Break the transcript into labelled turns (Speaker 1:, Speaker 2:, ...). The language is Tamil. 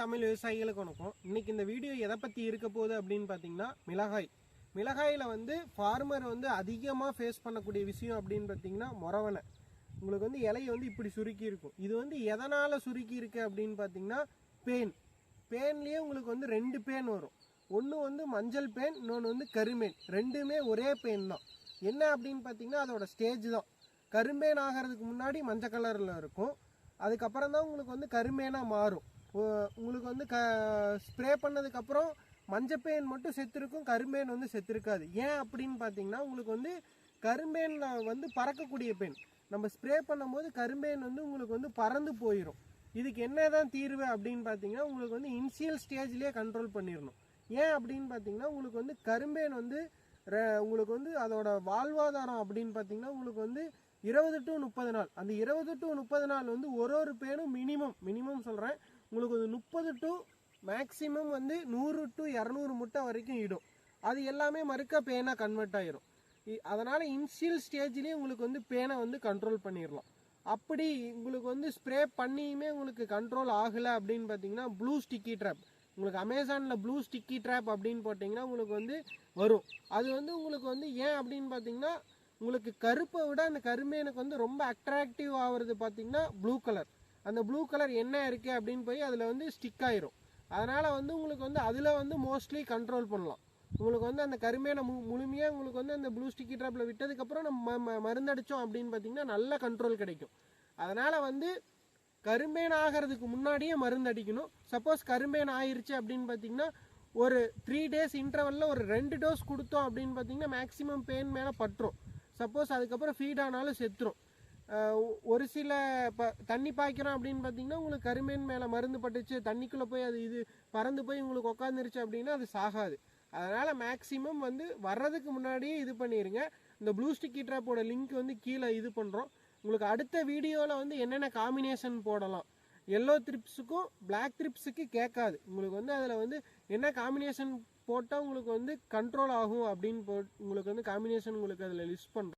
Speaker 1: தமிழ் விவசாயிகளுக்கு வணக்கம். இன்னைக்கு இந்த வீடியோ எதை பற்றி இருக்க போகுது அப்படின்னு பார்த்தீங்கன்னா மிளகாய். மிளகாயில் வந்து ஃபார்மர் வந்து அதிகமாக ஃபேஸ் பண்ணக்கூடிய விஷயம் அப்படின்னு பார்த்தீங்கன்னா மொரவனை உங்களுக்கு வந்து இலையை வந்து இப்படி சுருக்கி இருக்கும். இது வந்து எதனால் சுருக்கி இருக்கு அப்படின்னு பார்த்தீங்கன்னா பேன். பேன்லேயே உங்களுக்கு வந்து ரெண்டு பேன் வரும். ஒன்று வந்து மஞ்சள் பேன் இன்னொன்று வந்து கருமேன் ரெண்டுமே ஒரே பேன் தான். என்ன அப்படின்னு பார்த்தீங்கன்னா அதோட ஸ்டேஜ் தான். கரும்பேன் ஆகிறதுக்கு முன்னாடி மஞ்சள் கலரில் இருக்கும். அதுக்கப்புறம் தான் உங்களுக்கு வந்து கருமேனாக மாறும். உங்களுக்கு வந்து க ஸ்ப்ரே பண்ணதுக்கப்புறம் மஞ்சப்பேன் மட்டும் செத்துருக்கும் கரும்பேன் வந்து செத்துருக்காது. ஏன் அப்படின்னு பார்த்தீங்கன்னா உங்களுக்கு வந்து கரும்பேனில் வந்து பறக்கக்கூடிய பெண் நம்ம ஸ்ப்ரே பண்ணும்போது கரும்பேன் வந்து உங்களுக்கு வந்து பறந்து போயிடும் இதுக்கு என்ன தான் தீர்வு அப்படின்னு பார்த்தீங்கன்னா உங்களுக்கு வந்து இனிஷியல் ஸ்டேஜ்லேயே கண்ட்ரோல் பண்ணிடணும் ஏன் அப்படின்னு பார்த்தீங்கன்னா உங்களுக்கு வந்து கரும்பேன் வந்து ர- உங்களுக்கு வந்து அதோட வாழ்வாதாரம் அப்படின்னு பார்த்தீங்கன்னா உங்களுக்கு வந்து இருபது டு முப்பது நாள். அந்த இருபது டு முப்பது நாள் வந்து ஒரு ஒரு பேனும் மினிமம் மினிமம் சொல்கிறேன் உங்களுக்கு ஒரு முப்பது டு மேக்ஸிமம் வந்து நூறு டு இரநூறு முட்டை வரைக்கும் இடும். அது எல்லாமே மறுக்க பேனாக கன்வெர்ட் ஆகிரும் இ- அதனால இனிஷியல் ஸ்டேஜ்லேயே உங்களுக்கு வந்து பேனை வந்து கண்ட்ரோல் பண்ணிடலாம் அப்படி உங்களுக்கு வந்து ஸ்ப்ரே பண்ணியுமே உங்களுக்கு கண்ட்ரோல் ஆகலை அப்படின்னு பார்த்தீங்கன்னா ப்ளூ ஸ்டிக்கி ட்ராப் உங்களுக்கு அமேசானில் ப்ளூ ஸ்டிக்கி ட்ராப் அப்படின்னு போட்டிங்கன்னா உங்களுக்கு வந்து வரும். அது வந்து உங்களுக்கு வந்து ஏன் அப்படின்னு பார்த்தீங்கன்னா உங்களுக்கு கருப்பை விட அந்த கருமையனுக்கு வந்து ரொம்ப அட்ராக்டிவ் ஆகிறது பார்த்தீங்கன்னா ப்ளூ கலர் அந்த ப்ளூ கலர் என்ன இருக்குது அப்படின்னு போய் அதில் வந்து ஸ்டிக் ஆயிரும். அதனால் வந்து உங்களுக்கு வந்து அதில் வந்து மோஸ்ட்லி கண்ட்ரோல் பண்ணலாம். உங்களுக்கு வந்து அந்த கருமேனை மு முழுமையாக உங்களுக்கு வந்து அந்த ப்ளூ ஸ்டிக்கி ட்ராப்பில் விட்டதுக்கப்புறம் நம்ம ம- மருந்தடித்தோம் அப்படின்னு பார்த்தீங்கன்னா நல்ல கண்ட்ரோல் கிடைக்கும். அதனால் வந்து கரும்பேன் ஆகிறதுக்கு முன்னாடியே மருந்து அடிக்கணும் சப்போஸ் கரும்பேன் ஆயிடுச்சு அப்படின்னு பார்த்தீங்கன்னா ஒரு த்ரீ டேஸ் இன்டர்வலில் ஒரு ரெண்டு டோஸ் கொடுத்தோம் அப்படின்னு பார்த்தீங்கன்னா மேக்ஸிமம் பெயின் மேலே பட்டுரும். சப்போஸ் அதுக்கப்புறம் ஃபீட் ஆனாலும் செத்துரும். ஒரு சில இப்போ தண்ணி பாய்க்கிறோம் அப்படின்னு பார்த்தீங்கன்னா உங்களுக்கு கருமேன் மேலே மருந்து பட்டுச்சு தண்ணிக்குள்ளே போய் அது இது பறந்து போய் உங்களுக்கு உட்காந்துருச்சு அப்படின்னா அது சாகாது. அதனால் மேக்ஸிமம் வந்து வர்றதுக்கு முன்னாடியே இது பண்ணிடுங்க இந்த ப்ளூ ஸ்டிக்கி ட்ராப்போட லிங்க் வந்து கீழே இது பண்ணுறோம் உங்களுக்கு அடுத்த வீடியோவில் வந்து என்னென்ன காம்பினேஷன் போடலாம். எல்லோ த்ரிப்ஸுக்கும் பிளாக் த்ரிப்ஸுக்கு கேட்காது. உங்களுக்கு வந்து அதில் வந்து என்ன காம்பினேஷன் போட்டால் உங்களுக்கு வந்து கண்ட்ரோல் ஆகும் அப்படின்னு போ உங்களுக்கு வந்து காம்பினேஷன் உங்களுக்கு அதில் லிஸ்ட் பண்ணுறோம்